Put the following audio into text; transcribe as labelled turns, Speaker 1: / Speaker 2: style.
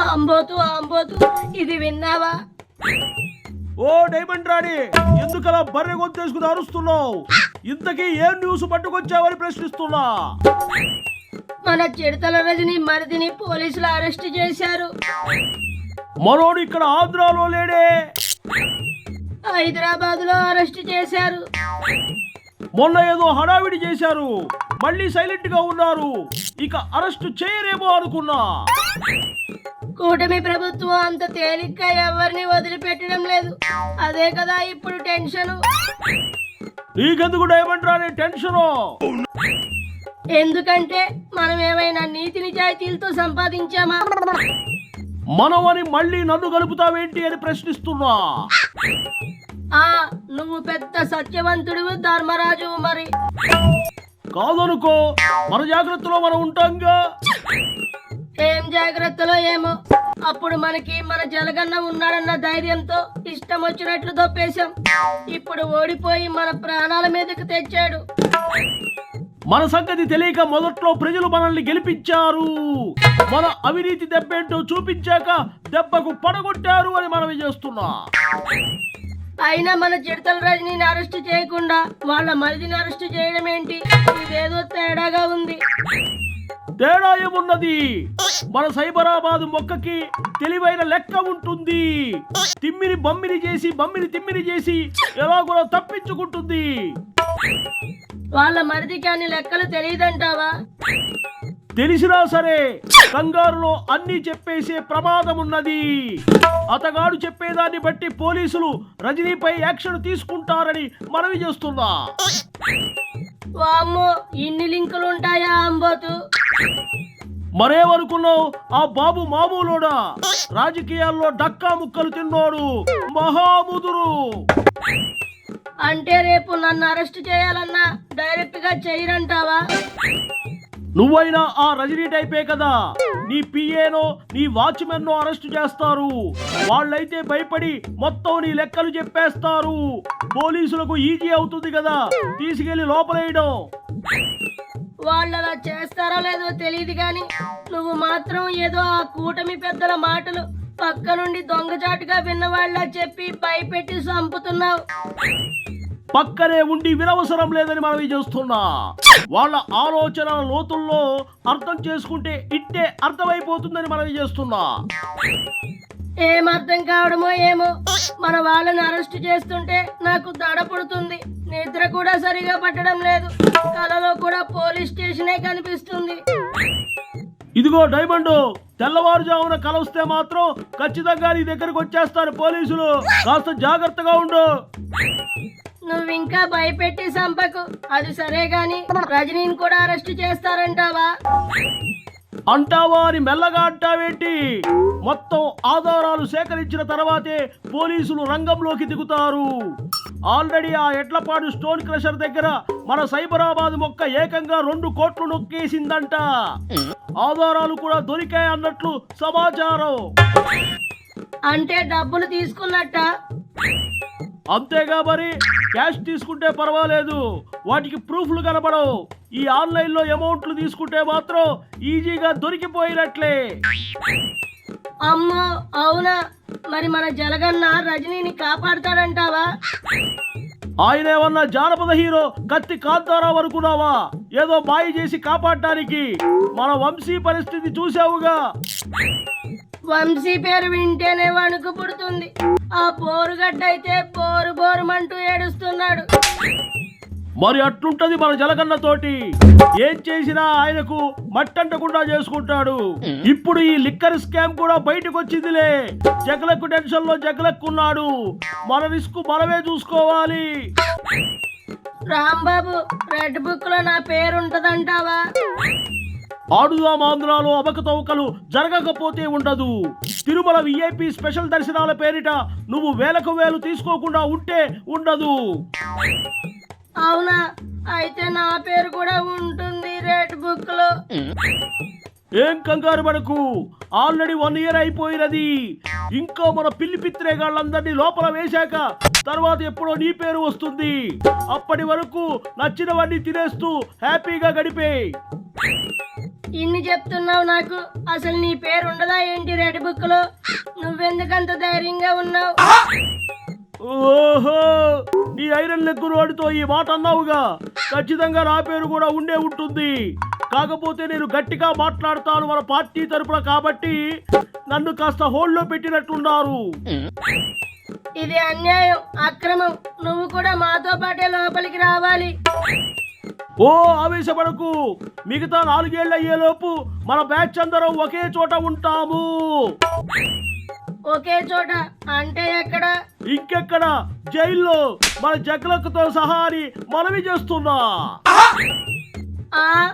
Speaker 1: అంబోతు అంబోతు ఇది విన్నావా?
Speaker 2: ఓ డైమండ్ రాణి ఎందుకలా బర్రె గొంతేసుకుని అరుస్తున్నావు? ఇంతకీ ఏం న్యూస్ పట్టుకొచ్చావని ప్రశ్నిస్తున్నా?
Speaker 1: మన చిడతల రజని మరిదిని పోలీసులు అరెస్ట్ చేశారు.
Speaker 2: మనోడు ఇక్కడ ఆంధ్రాలో లేడే.
Speaker 1: హైదరాబాద్లో అరెస్ట్ చేశారు.
Speaker 2: మొన్న ఏదో హడావిడి చేశారు. మళ్ళీ సైలెంట్గా ఉన్నారు. ఇక అరెస్ట్ చేయరేమో అనుకున్నా.
Speaker 1: కూటమి ప్రభుత్వం అంత తేలిగ్గా ఎవరిని వదిలిపెట్టడం లేదు. అదే కదా ఇప్పుడు టెన్షన్.
Speaker 2: నీకెందుకు టెన్షన్?
Speaker 1: ఎందుకంటే మనం ఏమైనా నీతి నిజాయితీలతో సంపాదించామా?
Speaker 2: మనం అని మళ్ళీ నన్ను కలుపుతావేంటి అని ప్రశ్నిస్తున్నా.
Speaker 1: ఆ నువ్వు పెద్ద సత్యవంతుడివి ధర్మరాజు మరి.
Speaker 2: కాదనుకో మన జాగ్రత్తలో మనం ఉంటాంగా?
Speaker 1: ఏం జాగ్రత్తలో ఏమో? అప్పుడు మనకి మన జలగన్న ఉన్నాడన్న ధైర్యంతో ఇష్టం వచ్చినట్లు దొప్పేశాం. ఇప్పుడు ఓడిపోయి మన ప్రాణాల మీదకి తెచ్చాడు.
Speaker 2: మన సంగతి తెలియక మొదట్లో ప్రజలు మనల్ని గెలిపించారు. మన అవినీతి దెబ్బేంటో చూపించాక దెబ్బకు పడగొట్టారు అని మనవి చేస్తున్నా.
Speaker 1: అయినా మన చిడతల రజనీని అరెస్ట్ చేయకుండా వాళ్ళ మరిదిని అరెస్ట్ చేయడం ఏంటి ఇదేదో తేడాగా ఉంది.
Speaker 2: తేడా ఏమున్నది మన సైబరాబాద్ మొక్కకి తెలివైన లెక్క ఉంటుంది. తిమ్మిని బమ్మిని చేసి బమ్మిని తిమ్మిని చేసి ఎలాగోలా తప్పించుకుంటుంది.
Speaker 1: వాళ్ళ మరిదికి అన్ని లెక్కలు తెలియదంటావా?
Speaker 2: తెలిసినా సరే కంగారులో అన్ని చెప్పేసే ప్రమాదం ఉన్నది అతగాడు చెప్పేదాన్ని బట్టి పోలీసులు రజనీపై యాక్షన్ తీసుకుంటారని మనవి చేస్తున్నా.
Speaker 1: ఇన్ని లింకులు ఉంటాయా అంబోతు?
Speaker 2: మరేమనుకున్నావు? ఆ బాబు మామూలోడా? రాజకీయాల్లో డక్కా ముక్కలు తిన్నోడు. మహాముదురు.
Speaker 1: అంటే రేపు నన్ను అరెస్ట్ చేయాలన్నా డైరెక్ట్గా చేయరంటావా?
Speaker 2: నువ్వైనా ఆ రజనీ టైపే కదా? నీ పిఏనో నీ వాచ్మెన్నో అరెస్ట్ చేస్తారు. వాళ్ళైతే భయపడి మొత్తం నీ లెక్కలు చెప్పేస్తారు. పోలీసులకు ఈజీ అవుతుంది కదా? తీసుకెళ్ళి లోపలేయడం.
Speaker 1: వాళ్ళు అలా చేస్తారో లేదో తెలియదు కానీ నువ్వు మాత్రం ఏదో ఆ కూటమి పెద్దల మాటలు పక్క నుండి దొంగచాటుగా విన్నవాళ్ళ చెప్పి భయపెట్టి చంపుతున్నావు.
Speaker 2: పక్కనే ఉండి వినవసరం లేదని మనవి చేస్తున్నా. వాళ్ళ ఆలోచన లోతుల్లో అర్థం చేసుకుంటే ఇట్టే అర్థమైపోతుందని మనవి చేస్తున్నా.
Speaker 1: ఏం అర్థం కావడమో ఏమో. మన వాళ్ళని అరెస్ట్ చేస్తుంటే నాకు దడ పుడుతుంది. నిద్ర కూడా సరిగా పట్టడం లేదు. కలలో కూడా పోలీస్ స్టేషనే కనిపిస్తుంది.
Speaker 2: ఇదిగో డైమండ్ తెల్లవారుజామున కలవస్తే మాత్రం ఖచ్చితంగా నీ దగ్గరకు వచ్చేస్తారు పోలీసులు. కాస్త జాగ్రత్తగా ఉండు.
Speaker 1: నువ్వు ఇంకా భయపెట్టి చంపకు అది సరే గాని రజనీని కూడా అరెస్ట్ చేస్తారంటావా?
Speaker 2: అంటావా అని మెల్లగా అంటావేంటి? మొత్తం ఆధారాలు సేకరించిన తర్వాతే పోలీసులు రంగంలోకి దిగుతారు. ఆల్రెడీ ఆ ఎడ్లపాడు స్టోన్ క్రషర్ దగ్గర మన సైబరాబాద్ మొక్క ఏకంగా రెండు కోట్లు నొక్కేసిందంట. ఆధారాలు కూడా దొరికాయి అన్నట్లు సమాచారం.
Speaker 1: అంటే డబ్బులు తీసుకున్నట్ట?
Speaker 2: అంతేగా మరి. క్యాష్ తీసుకుంటే పర్వాలేదు. వాటికి ప్రూఫ్లు కనబడవు. ఈ ఆన్లైన్లో అమౌంట్లు తీసుకుంటే మాత్రం ఈజీగా దొరికిపోయినట్లే.
Speaker 1: అమ్మో అవునా? మరి మన జలగన్న రజనీని కాపాడుతాడంటావా?
Speaker 2: ఆయన ఏమన్నా జానపద హీరో కత్తి కాంతారావు అనుకున్నావా? ఏదో మాయ చేసి కాపాడటానికి. మన వంశీ పరిస్థితి చూసావుగా.
Speaker 1: వంశీ పేరు వింటేనే వణుకు పుడుతుంది. ఆ పోరుగడ్డ అయితే బోరు బోరుమంటూ ఏడుస్తున్నాడు.
Speaker 2: మరి అట్లుంటది మన జలగన్న తోటి ఏం చేసినా ఆయనకు మట్టంటకుండా చేసుకుంటాడు. ఇప్పుడు ఈ లిక్కర్ స్కామ్ కూడా బయటకు వచ్చిందిలే జగలకు టెన్షన్లో జగలక్కున్నాడు. మన రిస్క్ మనమే చూసుకోవాలి.
Speaker 1: రాంబాబు రెడ్ బుక్లో నా పేరు ఉంటదంటావా
Speaker 2: ఆడుదాం ఆంధ్రాలో అవకతవకలు జరగకపోతే ఉండదు. తిరుమల విఐపి స్పెషల్ దర్శనాల పేరిట నువ్వు వేలకు వేలు తీసుకోకుండా ఉంటే ఉండదు.
Speaker 1: అవునా? అయితే నా పేరు కూడా ఉంటుంది రెడ్ బుక్లో
Speaker 2: ఏం కంగారు పడకు. ఆల్రెడీ వన్ ఇయర్ అయిపోయినది. ఇంకా మన పిల్లి పిత్రేగాళ్ళందరినీ లోపల వేశాక తర్వాత ఎప్పుడో నీ పేరు వస్తుంది. అప్పటి వరకు నచ్చినవన్నీ తినేస్తూ హ్యాపీగా గడిపే
Speaker 1: ఇన్ని చెప్తున్నావు నాకు అసలు నీ పేరు ఉండదా ఏంటి రెడ్ బుక్లో? నువ్వెందుకంత ధైర్యంగా ఉన్నావు?
Speaker 2: ఓహో నీ ఐరన్ లెగ్గు రోడ్డుతో ఈ మాట అన్నావుగా. ఖచ్చితంగా నా పేరు కూడా ఉండే ఉంటుంది. కాకపోతే నేను గట్టిగా మాట్లాడతాను మన పార్టీ తరపున కాబట్టి నన్ను కాస్త హోల్డ్లో పెట్టినట్టున్నారు.
Speaker 1: ఇది అన్యాయం అక్రమం. నువ్వు కూడా మాతో పాటే లోపలికి రావాలి.
Speaker 2: ఓ ఆవేశపడకు. మిగతా నాలుగేళ్ళు అయ్యేలోపు మన బ్యాచ్ అందరం ఒకే చోట ఉంటాము.
Speaker 1: ఒకే చోట అంటే ఎక్కడ?
Speaker 2: ఇంకెక్కడ? జైల్లో. మన జగ్లకుతో సహా అని మనవి చేస్తున్నా.
Speaker 1: ఆ?